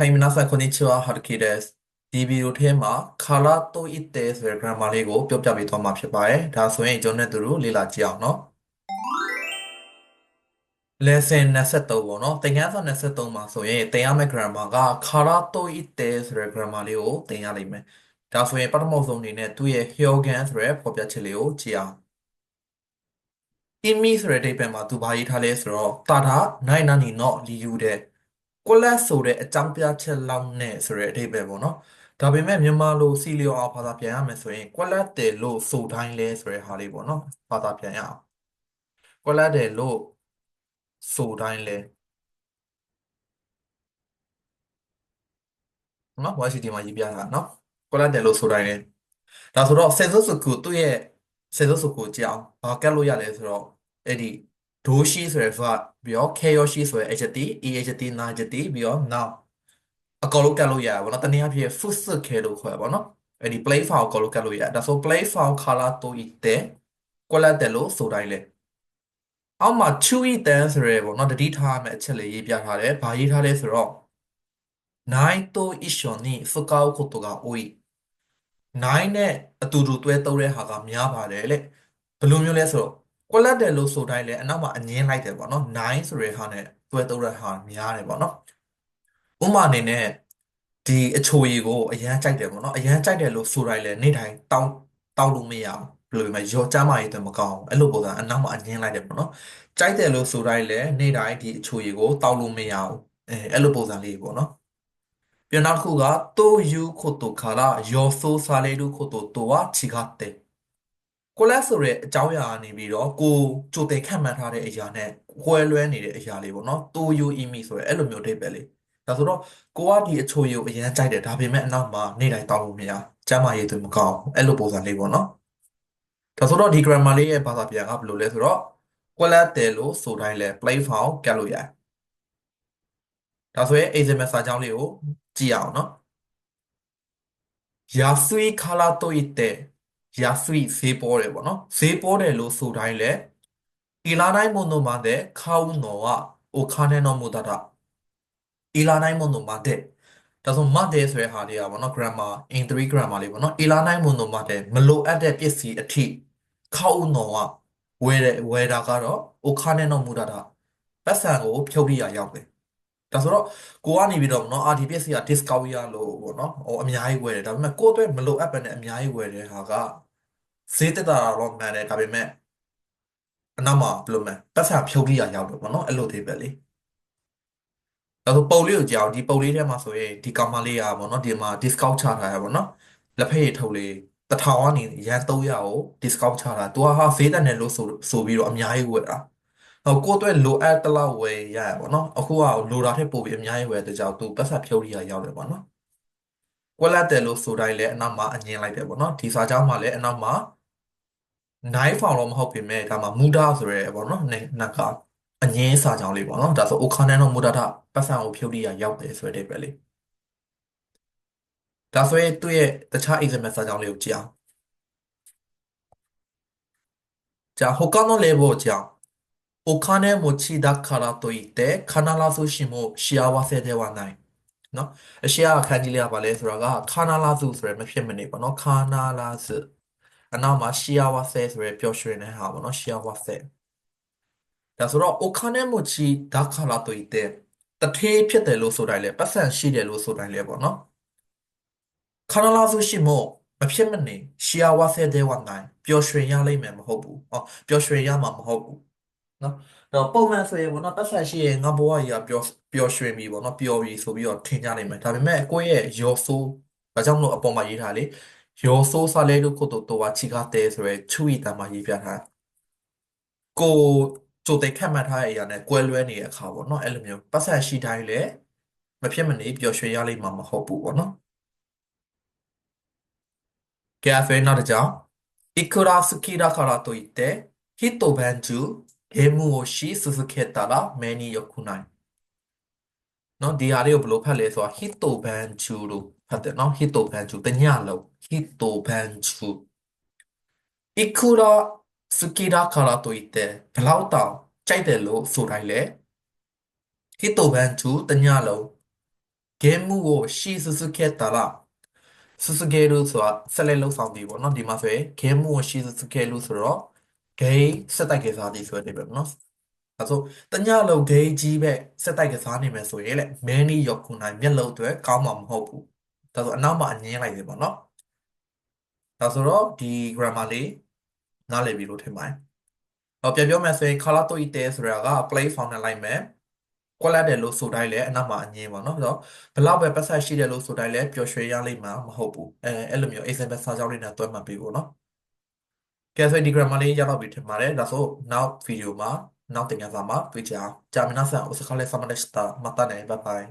Hi minasan konnichiwa Haruki desu ဒီဗီဒီယိုထဲမှာခါလာတိုအစ်တဲဆိုတဲ့ grammar လေးကိုပြောပြပေးသွားမှာဖြစ်ပါတယ်ဒါဆိုရင်ကျွန်တော်တို့တို့လေ့လာကြည့်အောင်နော် lesson 23ပေါ့နော်သင်ခန်းစာ23မှာဆိုရင်သင်ရမယ့် grammar ကခါလာတိုအစ်တဲဆိုတဲ့ grammar လေးကိုသင်ရလိမ့်မယ်ဒါဆိုရင်ပထမဆုံးအနေနဲ့သူ့ရဲ့ hyogan ဆိုတဲ့ဖော်ပြချက်လေးကိုကြည့်အောင် in me ဆိုတဲ့အဓိပ္ပာယ်မှာသူဘာရေးထားလဲဆိုတော့တာတာနိုင်နာနီနော့လီယူတဲ့ ကိုလက်ဆိုတဲ့အကြောင်းပြချက်လောက်နဲ့ဆိုတဲ့အဓိပ္ပာယ်ပေါ့နော်ဒါပေမဲ့မြန်မာလိုစီလီယိုအောင်ဘာသာပြန်ရမယ်ဆိုရင်ကွက်လက်တယ်လို့ဆိုတိုင်းလဲဆိုတဲ့ဟာလေးပေါ့နော်ဘာသာပြန်ရအောင်ကွက်လက်တယ်လို့ဆိုတိုင်းလဲနော်ဝါရှိဒီမှာရေးပြတာနော်ကွက်လက်တယ်လို့ဆိုတိုင်းလဲဒါဆိုတော့စေစုစုကူသူ့ရဲ့စေစုစုကူကြောင်းဘာကက်လို့ရလဲဆိုတော့အဲ့ဒီ ဒိုရှိဆိုတဲ့ verb ပြီးတော့ chaos ဆိုတဲ့ adjective e adjective na adjective ပြီးတော့ noun အကောင်လုံးကတ်လို့ရတာပေါ့နော်တနည်းအားဖြင့် foot စစ်ခဲလို့ခေါ်ရပါတော့အဲ့ဒီ play file ကိုလို့ကတ်လို့ရဒါဆို play file color တိုး ite ကွက်လက်တယ်လို့ဆိုတိုင်းလေအောက်မှာ chu ite ဆိုရဲပေါ့နော်တတိထားမယ်အချက်လေးရေးပြထားတယ်ဘာရေးထားလဲဆိုတော့နိုင်တို一緒に使うことが多いနိုင်နဲ့အတူတူတွဲသုံးတဲ့ဟာကများပါတယ်လေဘယ်လိုမျိုးလဲဆိုတော့ ကွက်လက်တယ်လို့ဆိုတိုင်းလေအနောက်မှာအငင်းလိုက်တယ်ပေါ့နော်နိုင်ဆိုတဲ့ဟာနဲ့တွဲသုံးတဲ့ဟာများတယ်ပေါ့နော်ဥပမာအနေနဲ့ဒီအချိုရည်ကိုအရန်ကြိုက်တယ်ပေါ့နော်အရန်ကြိုက်တယ်လို့ဆိုတိုင်းလေနေ့တိုင်းတောင်းတောင်းလို့မရအောင်ဘယ်လိုပြောမလဲရောကျမ်းမာရေးအတွက်မကောင်းဘူးအဲ့လိုပုံစံအနောက်မှာအငင်းလိုက်တယ်ပေါ့နော်ကြိုက်တယ်လို့ဆိုတိုင်းလေနေ့တိုင်းဒီအချိုရည်ကိုတောင်းလို့မရအောင်အဲအဲ့လိုပုံစံလေးပေါ့နော်ပြန်နောက်တစ်ခုကတိုယူခိုတိုခါရာယောဆိုဆာလေရုခိုတိုတိုဝချီဂတ်တေ ကိုလက်ဆိုတဲ့အကြောင်းအရာကနေပြီးတော့ကိုကြိုတင်ခန့်မှန်းထားတဲ့အရာနဲ့ကွဲလွဲနေတဲ့အရာလေးပေါ့နော်တိုယူအီမီဆိုရဲအဲ့လိုမျိုးအဓိပ္ပာယ်လေးဒါဆိုတော့ကိုကဒီအချိုရည်ကိုအရင်ကြိုက်တယ်ဒါပေမဲ့အနောက်မှာနေ့တိုင်းတောင်းလို့မရကျမ်းမာရေးသူမကောင်းအဲ့လိုပုံစံလေးပေါ့နော်ဒါဆိုတော့ဒီ grammar လေးရဲ့ဘာသာပြန်ကဘယ်လိုလဲဆိုတော့ကွက်လက်တယ်လို့ဆိုတိုင်းလဲ play foul ကတ်လို့ရတယ်ဒါဆိုရင် example စာကြောင်းလေးကိုကြည့်အောင်နော်安いからといって ရာစရိဈေးပေါ်တယ်ပေါ့နော်ဈေးပေါ်တယ်လို့ဆိုတိုင်းလဲအီလာတိုင်းမွန်တို့မှာတဲ့ခါဦးနော်ကအိုခါနေနော်မူတာတာအီလာတိုင်းမွန်တို့မှာတဲ့ဒါဆိုမတဲ့ဆိုတဲ့ဟာတွေကပေါ့နော် grammar in 3 grammar လေးပေါ့နော်အီလာတိုင်းမွန်တို့မှာတဲ့မလိုအပ်တဲ့ပစ္စည်းအထိခါဦးနော်ကဝယ်တယ်ဝယ်တာကတော့အိုခါနေနော်မူတာတာပတ်စံကိုဖြုတ်ပြရရောက်တယ်ဒါဆိုတော့ကိုကနေပြီးတော့เนาะ RDPS က discount ရလို့ပေါ့เนาะဟိုအများကြီးဝယ်တယ်ဒါပေမဲ့ကိုအတွက်မလိုအပ်ပဲနဲ့အများကြီးဝယ်တဲ့ဟာက ဈေးတက်တာတော့မှန်တယ်ဒါပေမဲ့အနောက်မှာဘယ်လိုမလဲပတ်စံဖြုတ်ပြရရောက်တယ်ဗောနော်အဲ့လိုသေးပဲလေဒါဆိုပုံလေးကိုကြောက်ဒီပုံလေးထဲမှာဆိုရင်ဒီကောင်မလေးอ่ะဗောနော်ဒီမှာ discount ချထားရဗောနော်လက်ဖက်ရည်ထုတ်လေးတစ်ထောင်ကနေရန်300ကို discount ချတာ။ तू ဟာဈေးတက်နေလို့ဆိုဆိုပြီးတော့အများကြီးဝယ်တာ။ဟောကိုယ့်အတွက်လိုအပ်တလောက်ဝယ်ရရပါတော့။အခုကလိုတာထက်ပိုပြီးအများကြီးဝယ်တဲ့ကြောင့် तू ပတ်ဆက်ဖြုတ်ရရောက်တယ်ပေါ့နော်။ ကွက်လက်တယ်လို့ဆိုတိုင်းလည်းအနောက်မှာအငင်းလိုက်တယ်ပေါ့နော်။ဒီစာကြောင်းမှာလည်းအနောက်မှာ knife ဖောင်တော့မဟုတ်ပေမဲ့ဒါမှာမူဒါဆိုရဲပေါ့နော်။နက်ကအငင်းစာကြောင်းလေးပေါ့နော်။ဒါဆို okane no mudata ပတ်စံကိုဖြုတ်ရရောက်တယ်ဆိုတဲ့ပဲလေ။ဒါဆိုရင်သူ့ရဲ့တခြား example စာကြောင်းလေးကိုကြည့်အောင်။じゃあ他の例をじゃあお金持ちだからといって必ずしも幸せではない နော်အရှိအခန်းကြီးလေးကပါလဲဆိုတာကခါနာလာစုဆိုရယ်မဖြစ်မနေပေါ့နော်ခါနာလာစုအနောက်မှာရှီယာဝါဆဲဆိုရယ်ပျော်ရွှင်တဲ့ဟာပေါ့နော်ရှီယာဝါဆဲဒါဆိုတော့အိုခါနဲ့မိုချီဒါခါလာတို့ဤတဲ့တထေးဖြစ်တယ်လို့ဆိုတိုင်းလဲပတ်စံရှိတယ်လို့ဆိုတိုင်းလဲပေါ့နော်ခါနာလာစုရှိမို့မဖြစ်မနေရှီယာဝါဆဲတဲ့ဝန်တိုင်းပျော်ရွှင်ရလိမ့်မယ်မဟုတ်ဘူးဟောပျော်ရွှင်ရမှာမဟုတ်ဘူး နော်တော့ပုံမှန်ဆိုရင်ပေါ့နော်ပတ်သက်ရှိရင်ငါဘဝကြီးကပျော်ပျော်ရွှင်ပြီပေါ့နော်ပျော်ပြီဆိုပြီးတော့ထင်ကြနိုင်မယ်ဒါပေမဲ့ကိုယ့်ရဲ့ယောဆိုးဒါကြောင့်မလို့အပေါ်မှာရေးထားလေယောဆိုးဆာလေလို့ကိုတို့တော့ချီကားတဲဆိုရဲချူဤတမ်းမှာရေးပြထားကိုကြိုတဲ့ခက်မှတ်ထားတဲ့အရာနဲ့ကွဲလွဲနေတဲ့အခါပေါ့နော်အဲ့လိုမျိုးပတ်သက်ရှိတိုင်းလည်းမဖြစ်မနေပျော်ရွှင်ရလိမ့်မှာမဟုတ်ဘူးပေါ့နော်ကဲအဖေနောက်တစ်ကြောင်いくら好きだからといって一晩中ゲーム gemuoshi suzuketara many yokunai เนาะဒီဟာတွေကိုဘယ်လိုဖတ်လဲဆိုတော့ hito banchu လို့ဖတ်တယ်เนาะ hito banchu တညလုံး hito banchu ikura sukira kara တို့ ite ဘယ်လောက်တောင်ကြိုက်တယ်လို့ဆိုတိုင်းလဲ hito banchu တညလုံး gemuoshi suzuketara စစကဲလို့ဆိုတာဆက်လက်လှုပ်ဆောင်နေပေါ့เนาะဒီမှာဆိုရင် gemuoshi suzuketara လို့ဆိုတော့ game စက်တိုက်ကစားသည်ဆိုတဲ့ပဲပေါ့နော်အဲဆိုတညလုံး game ကြီးပဲစက်တိုက်ကစားနေမယ်ဆိုရင်လေ many ရောက်ခုနိုင်မျက်လုံးအတွက်ကောင်းမှာမဟုတ်ဘူးဒါဆိုအနောက်မှာအငင်းလိုက်တယ်ပေါ့နော်ဒါဆိုတော့ဒီ grammar လေးနားလည်ပြီလို့ထင်ပါတယ်ဟောပြန်ပြောမယ်ဆိုရင် color to ite ဆိုတာက play found နဲ့လိုက်မယ်ကွက်လက်တယ်လို့ဆိုတိုင်းလည်းအနောက်မှာအငင်းပါနော်ဆိုတော့ဘလောက်ပဲပတ်သက်ရှိတယ်လို့ဆိုတိုင်းလည်းပျော်ရွှင်ရလိမ့်မှာမဟုတ်ဘူးအဲအဲ့လိုမျိုး example စာကြောင်းလေးနဲ့တွဲမှတ်ပေးဖို့နော်ကဲ Castle Telegram မှာလည်းရတော့ပြီထင်ပါတယ်ဒါဆို now video မှာ now တင်ပြစာမှာတွေ့ကြအောင်ဂျာမနာဆန်ဥစခါလဲဆမလက်စတာမတ်တနေဘိုင်ဘိုင်